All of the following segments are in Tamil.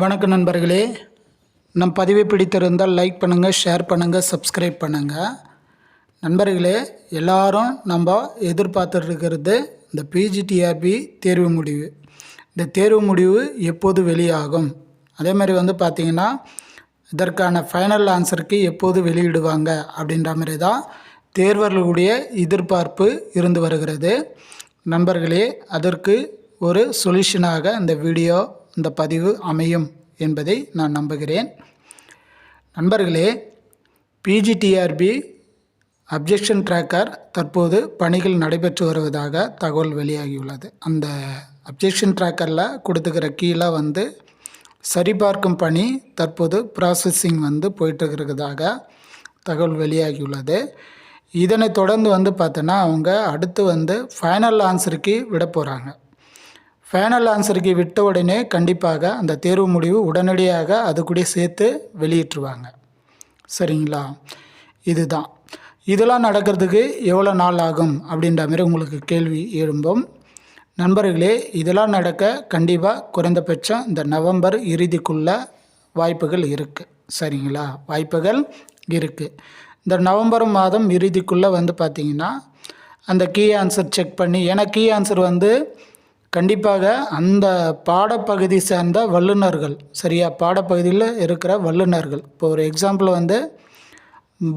வணக்கம் நண்பர்களே. நம் பதிவை பிடித்திருந்தால் லைக் பண்ணுங்கள் ஷேர் பண்ணுங்கள் சப்ஸ்கிரைப் பண்ணுங்கள் நண்பர்களே எல்லாரும் நம்ம எதிர்பார்த்துருக்கிறது இந்த பிஜிடிஆர்பி தேர்வு முடிவு. இந்த தேர்வு முடிவு எப்போது வெளியாகும்? அதே மாதிரி வந்து பார்த்திங்கன்னா இதற்கான ஃபைனல் ஆன்சருக்கு எப்போது வெளியிடுவாங்க அப்படின்ற மாதிரி தான் தேர்வர்களுடைய எதிர்பார்ப்பு இருந்து வருகிறது. நண்பர்களே அதற்கு ஒரு சொல்யூஷனாக இந்த வீடியோ இந்த பதிவு அமையும் என்பதை நான் நம்புகிறேன். நண்பர்களே பிஜிடிஆர்பி அப்ஜெக்ஷன் ட்ராக்கர் தற்போது பணிகள் நடைபெற்று வருவதாக தகவல் வெளியாகியுள்ளது. அந்த அப்ஜெக்ஷன் ட்ராக்கரில் கொடுத்துக்கிற கீழே வந்து சரிபார்க்கும் பணி தற்போது ப்ராசஸிங் வந்து போயிட்டுருக்கிறதாக தகவல் வெளியாகியுள்ளது. இதனை தொடர்ந்து வந்து பார்த்தோன்னா அவங்க அடுத்து வந்து ஃபைனல் ஆன்சருக்கு விட போகிறாங்க ஃபைனல் ஆன்சருக்கு விட்ட உடனே கண்டிப்பாக அந்த தேர்வு முடிவு உடனடியாக அது கூட சேர்த்து வெளியிட்டுருவாங்க. சரிங்களா? இதுதான். இதெல்லாம் நடக்கிறதுக்கு எவ்வளோ நாள் ஆகும் அப்படின்ற மாதிரி உங்களுக்கு கேள்வி எழும்பும். நண்பர்களே இதெல்லாம் நடக்க கண்டிப்பாக குறைந்தபட்சம் இந்த நவம்பர் இறுதிக்குள்ள வாய்ப்புகள் இருக்குது சரிங்களா? வாய்ப்புகள் இருக்குது இந்த நவம்பர் மாதம் இறுதிக்குள்ளே வந்து பார்த்திங்கன்னா அந்த கீ ஆன்சர் செக் பண்ணி ஏன்னா கீ ஆன்சர் வந்து கண்டிப்பாக அந்த பாடப்பகுதி சார்ந்த வல்லுநர்கள் சரியா? பாடப்பகுதியில் இருக்கிற வல்லுநர்கள். இப்போ ஒரு எக்ஸாம்பிள் வந்து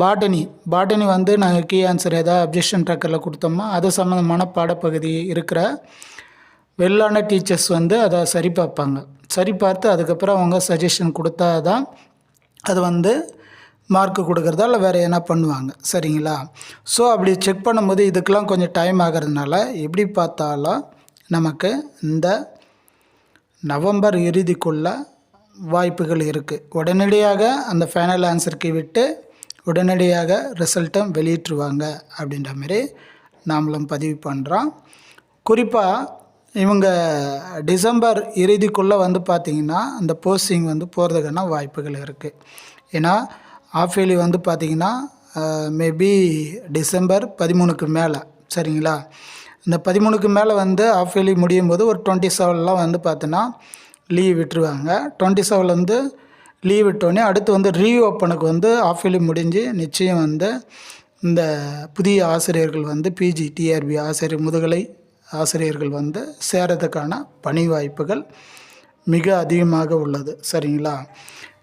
பாட்டனி. பாட்டனி வந்து நாங்கள் கீ ஆன்சர் ஏதாவது அப்ஜெக்ஷன் ட்ராக்கரில் கொடுத்தோமோ அது சம்மந்தமான பாடப்பகுதி இருக்கிற வெள்ளான டீச்சர்ஸ் வந்து அதை சரி பார்ப்பாங்க. சரி பார்த்து அதுக்கப்புறம் அவங்க சஜஷன் கொடுத்தா தான் அது வந்து மார்க்கு கொடுக்குறதா இல்லை வேறு என்ன பண்ணுவாங்க. சரிங்களா? ஸோ அப்படி செக் பண்ணும்போது இதுக்கெலாம் கொஞ்சம் டைம் ஆகிறதுனால எப்படி பார்த்தாலும் நமக்கு இந்த நவம்பர் இறுதிக்குள்ள வாய்ப்புகள் இருக்குது உடனடியாக அந்த ஃபைனல் ஆன்சருக்கு விட்டு உடனடியாக ரிசல்ட்டும் வெளியிட்டுருவாங்க அப்படின்ற மாதிரி நாமளும் பதிவு பண்ணுறோம் குறிப்பாக இவங்க டிசம்பர் இறுதிக்குள்ளே வந்து பார்த்திங்கன்னா அந்த போஸ்டிங் வந்து போகிறதுக்கான வாய்ப்புகள் இருக்குது ஏன்னா ஆஃபேலி வந்து பார்த்திங்கன்னா மேபி டிசம்பர் பதிமூணுக்கு மேலே சரிங்களா? இந்த பதிமூணுக்கு மேலே வந்து ஆஃபேலி முடியும் போது ஒரு டுவெண்ட்டி செவன்லாம் வந்து பார்த்தோன்னா லீவ் விட்டுருவாங்க. டுவெண்ட்டி செவன்லேருந்து லீவ் விட்டோடனே அடுத்து வந்து ரீஓப்பனுக்கு வந்து ஆஃபேலி முடிஞ்சு நிச்சயம் வந்து இந்த புதிய ஆசிரியர்கள் வந்து பிஜி டிஆர்பி ஆசிரியர் முதுகலை ஆசிரியர்கள் வந்து சேரதுக்கான பணி வாய்ப்புகள் மிக அதிகமாக உள்ளது. சரிங்களா?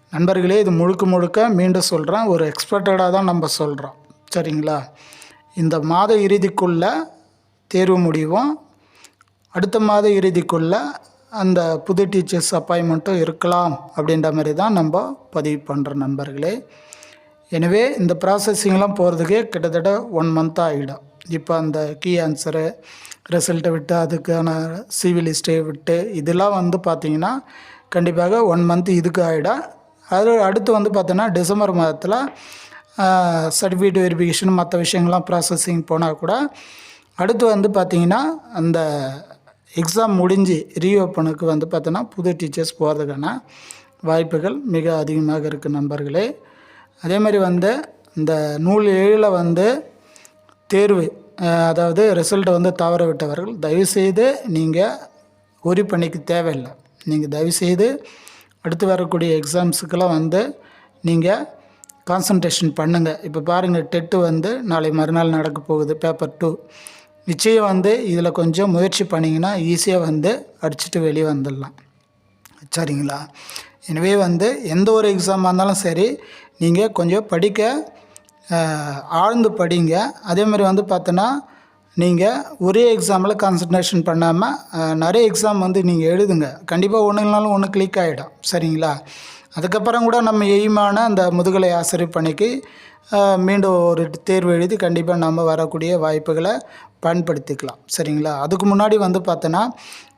நண்பர்களே இது முழுக்க முழுக்க மீண்டும் சொல்கிறேன் ஒரு எக்ஸ்பெக்டடாக தான் நம்ம சொல்கிறோம் சரிங்களா? இந்த மாத இறுதிக்குள்ளே தேர்வு முடியும் அடுத்த மாத இறுதிக்குள்ள அந்த புது டீச்சர்ஸ் அப்பாயின்மெண்ட்டும் இருக்கலாம் அப்படின்ற மாதிரி தான் நம்ம பதிவு பண்ணுற நண்பர்களே. எனவே இந்த ப்ராசஸிங்லாம் போகிறதுக்கே கிட்டத்தட்ட ஒன் மந்த் ஆகிடும். இப்போ அந்த கீ ஆன்சரு ரிசல்ட்டை விட்டு அதுக்கான சிவி லிஸ்ட்டை விட்டு இதெல்லாம் வந்து பார்த்திங்கன்னா கண்டிப்பாக ஒன் மந்த் இதுக்கு ஆகிடும். அது அடுத்து வந்து பார்த்தோன்னா டிசம்பர் மாதத்தில் சர்டிஃபிகேட் வெரிஃபிகேஷன் மற்ற விஷயங்கள்லாம் ப்ராசஸிங் போனால் கூட அடுத்து வந்து பார்த்திங்கன்னா அந்த எக்ஸாம் முடிஞ்சு ரீஓப்பனுக்கு வந்து பார்த்தோன்னா புது டீச்சர்ஸ் போகிறதுக்கான வாய்ப்புகள் மிக அதிகமாக இருக்குது நண்பர்களே. அதே மாதிரி வந்து இந்த நூல் ஏழில் வந்து தேர்வு அதாவது ரிசல்ட்டை வந்து தவற விட்டவர்கள் தயவுசெய்து நீங்கள் ஒரி பண்ணிக்க தேவையில்லை. நீங்கள் தயவுசெய்து அடுத்து வரக்கூடிய எக்ஸாம்ஸுக்கெல்லாம் வந்து நீங்கள் கான்சன்ட்ரேஷன் பண்ணுங்கள் இப்போ பாருங்கள் டெட்டு வந்து நாளை மறுநாள் நடக்க போகுது பேப்பர் டூ நிச்சயம் வந்து இதில் கொஞ்சம் முயற்சி பண்ணிங்கன்னா ஈஸியாக வந்து அடிச்சுட்டு வெளியே வந்துடலாம். சரிங்களா? எனவே வந்து எந்த ஒரு எக்ஸாமாக இருந்தாலும் சரி நீங்கள் கொஞ்சம் படிக்க ஆழ்ந்து படிங்க. அதே மாதிரி வந்து பார்த்தோன்னா நீங்கள் ஒரே எக்ஸாமில் கான்சன்ட்ரேஷன் பண்ணாமல் நிறைய எக்ஸாம் வந்து நீங்கள் எழுதுங்க. கண்டிப்பாக ஒன்று இல்லைனாலும் ஒன்று கிளிக் ஆகிடும் சரிங்களா? அதுக்கப்புறம் கூட நம்ம எய்மான அந்த முதுகலை ஆசிரியர் பணிக்கு மீண்டும் ஒரு தேர்வு எழுதி கண்டிப்பாக நம்ம வரக்கூடிய வாய்ப்புகளை பயன்படுத்திக்கலாம். சரிங்களா? அதுக்கு முன்னாடி வந்து பார்த்தோன்னா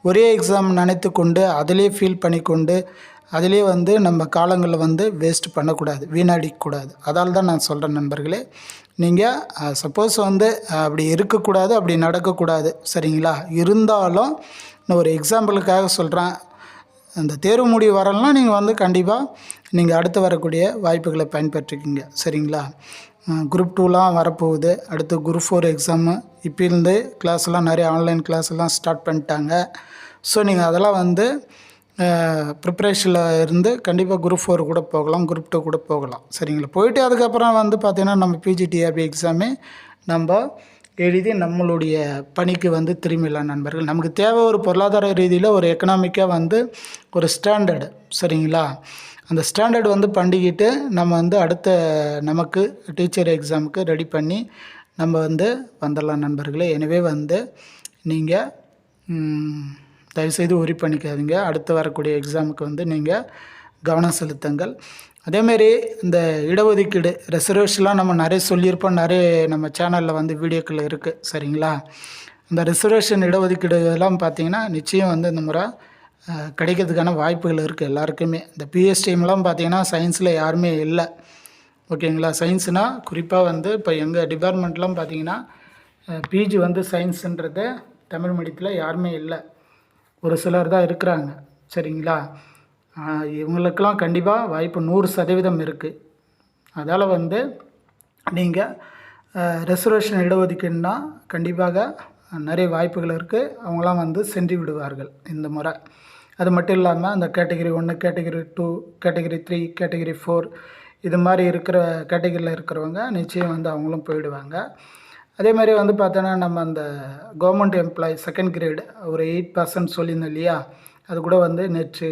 ஒரே எக்ஸாம் நினைத்து கொண்டு அதிலே ஃபீல் பண்ணிக்கொண்டு அதிலே வந்து நம்ம காலங்களில் வந்து வேஸ்ட் பண்ணக்கூடாது வீணடிக்கக்கூடாது. அதால் தான் நான் சொல்கிறேன் நண்பர்களே. நீங்கள் சப்போஸ் வந்து அப்படி இருக்கக்கூடாது அப்படி நடக்கக்கூடாது. சரிங்களா? இருந்தாலும் நான் ஒரு எக்ஸாம்பிளுக்காக சொல்கிறேன் அந்த தேர்வு முடிவு வரலாம் நீங்கள் வந்து கண்டிப்பாக நீங்கள் அடுத்து வரக்கூடிய வாய்ப்புகளை பயன்பெற்றுக்கிங்க. சரிங்களா? குரூப் டூலாம் வரப்போகுது. அடுத்து குரூப் ஃபோர் எக்ஸாமு இப்போலேருந்து கிளாஸ்லாம் நிறைய ஆன்லைன் கிளாஸ்லாம் ஸ்டார்ட் பண்ணிட்டாங்க. ஸோ நீங்கள் அதெல்லாம் வந்து ப்ரிப்ரேஷனில் இருந்து கண்டிப்பாக குரூப் ஃபோர் கூட போகலாம் குரூப் டூ கூட போகலாம். சரிங்களா? போயிட்டு அதுக்கப்புறம் வந்து பார்த்திங்கன்னா நம்ம பிஜிடிஆர்பி எக்ஸாமே நம்ம எழுதி நம்மளுடைய பணிக்கு வந்து திரும்பிடலாம் நண்பர்கள். நமக்கு தேவை ஒரு பொருளாதார ரீதியில் ஒரு எக்கனாமிக்காக வந்து ஒரு ஸ்டாண்டர்டு சரிங்களா? அந்த ஸ்டாண்டர்ட் வந்து பண்ணிக்கிட்டு நம்ம வந்து அடுத்த நமக்கு டீச்சர் எக்ஸாமுக்கு ரெடி பண்ணி நம்ம வந்து வந்துடலாம் நண்பர்களே. எனவே வந்து நீங்கள் தயவுசெய்து உரி பண்ணிக்காதீங்க அடுத்து வரக்கூடிய எக்ஸாமுக்கு வந்து நீங்கள் கவனம் செலுத்துங்கள். அதேமாரி இந்த இடஒதுக்கீடு ரிசர்வேஷன்லாம் நம்ம நிறைய சொல்லியிருப்போம். நிறைய நம்ம சேனலில் வந்து வீடியோக்கள் இருக்குது சரிங்களா? இந்த ரிசர்வேஷன் இடஒதுக்கீடு எல்லாம் பார்த்தீங்கன்னா நிச்சயம் வந்து இந்த முறை கிடைக்கிறதுக்கான வாய்ப்புகள் இருக்குது எல்லாருக்குமே. இந்த பிஎஸ்டிஎம்லாம் பார்த்தீங்கன்னா சயின்ஸில் யாருமே இல்லை. ஓகேங்களா? சயின்ஸ்னால் குறிப்பாக வந்து இப்போ எங்கள் டிபார்ட்மெண்ட்லாம் பார்த்தீங்கன்னா பிஜி வந்து சயின்ஸுன்றது தமிழ் மீடியத்தில் யாருமே இல்லை. ஒரு சிலர் தான் இருக்கிறாங்க. சரிங்களா? இவங்களுக்கெல்லாம் கண்டிப்பாக வாய்ப்பு நூறு சதவீதம் இருக்குது அதால் வந்து நீங்கள் ரெசர்வேஷன் இடஒதுக்கீடுனா கண்டிப்பாக நிறைய வாய்ப்புகள் இருக்குது அவங்களாம் வந்து சென்று விடுவார்கள் இந்த முறை. அது மட்டும் இல்லாமல் அந்த கேட்டகரி ஒன்று category two category three category four இது மாதிரி இருக்கிற கேட்டகரியில் இருக்கிறவங்க நிச்சயம் வந்து அவங்களும் போயிடுவாங்க. அதே மாதிரி வந்து பார்த்தோன்னா நம்ம அந்த கவர்மெண்ட் எம்ப்ளாயி செகண்ட் கிரேடு ஒரு எயிட் பர்சன்ட் சொல்லியிருந்தோம் இல்லையா? அது கூட வந்து நேற்று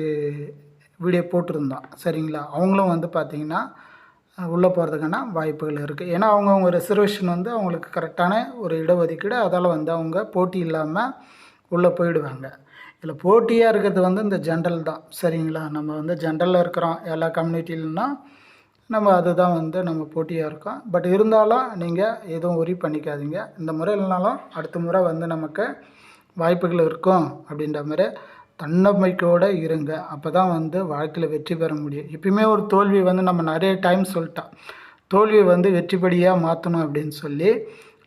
வீடியோ போட்டிருந்தோம் சரிங்களா? அவங்களும் வந்து பார்த்திங்கன்னா உள்ளே போகிறதுக்கான வாய்ப்புகள் இருக்குது ஏன்னா அவங்கவுங்க ரிசர்வேஷன் வந்து அவங்களுக்கு கரெக்டான ஒரு இடஒதுக்கீடு அதால் வந்து அவங்க போட்டி இல்லாமல் உள்ளே போயிடுவாங்க. இதில் போட்டியாக இருக்கிறது வந்து இந்த ஜென்ரல் தான். சரிங்களா? நம்ம வந்து ஜென்ரலில் இருக்கிறோம். எல்லா கம்யூனிட்டிலனா நம்ம அதுதான் வந்து நம்ம போட்டியாக இருக்கோம். பட் இருந்தாலும் நீங்கள் எதுவும் உரி பண்ணிக்காதீங்க. இந்த முறை இல்லைனாலும் அடுத்த முறை வந்து நமக்கு வாய்ப்புகள் இருக்கும் அப்படின்ற மாதிரி தன்னம்பிக்கையோடு இருங்க. அப்போ தான் வந்து வாழ்க்கையில் வெற்றி பெற முடியும். எப்பயுமே ஒரு தோல்வி வந்து நம்ம நிறைய டைம் சொல்லிட்டோம் தோல்வியை வந்து வெற்றிப்படியாக மாற்றணும் அப்படின்னு சொல்லி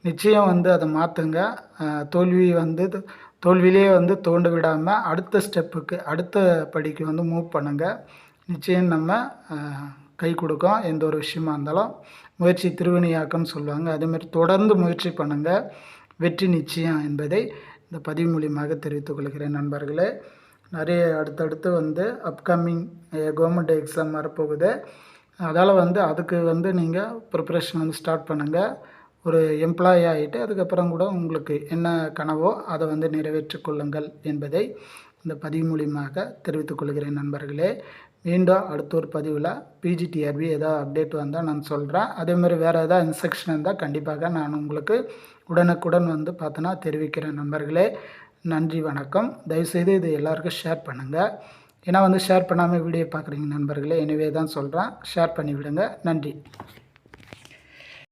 நிச்சயம் வந்து அதை மாற்றுங்க தோல்வி வந்து தோல்வியிலே வந்து தோண்டு விடாமல் அடுத்த ஸ்டெப்புக்கு அடுத்த படிக்கு வந்து மூவ் பண்ணுங்கள் நிச்சயம் நம்ம கை கொடுக்கும். எந்த ஒரு விஷயமா இருந்தாலும் முயற்சி திருவினையாக்கம்னு சொல்லுவாங்க. அதேமாதிரி தொடர்ந்து முயற்சி பண்ணுங்கள் வெற்றி நிச்சயம் என்பதை இந்த பதிவு மூலியமாக தெரிவித்துக் கொள்கிறேன் நண்பர்களே. நிறைய அடுத்தடுத்து வந்து அப்கமிங் கவர்மெண்ட் எக்ஸாம் வரப்போகுது. அதால் வந்து அதுக்கு வந்து நீங்கள் ப்ரிப்பரேஷன் வந்து ஸ்டார்ட் பண்ணுங்கள் ஒரு எம்ப்ளாயி ஆகிட்டு அதுக்கப்புறம் கூட உங்களுக்கு என்ன கனவோ அதை வந்து நிறைவேற்றிக் கொள்ளுங்கள் என்பதை இந்த பதிவு மூலியமாக தெரிவித்துக் கொள்கிறேன் நண்பர்களே. மீண்டும் அடுத்த ஒரு பதிவில் பிஜிடிஆர்பி ஏதாவது அப்டேட் வந்தால் நான் சொல்கிறேன் அதே மாதிரி வேறு ஏதாவது இன்ஸ்ட்ரக்ஷன் இருந்தால் கண்டிப்பாக நான் உங்களுக்கு உடனுக்குடன் வந்து பார்த்தோன்னா தெரிவிக்கிறேன் நண்பர்களே. நன்றி வணக்கம். தயவுசெய்து இது எல்லாருக்கும் ஷேர் பண்ணுங்கள் ஏன்னா வந்து ஷேர் பண்ணாமல் வீடியோ பார்க்குறீங்க நண்பர்களே. எனவே தான் சொல்கிறேன் ஷேர் பண்ணிவிடுங்க. நன்றி.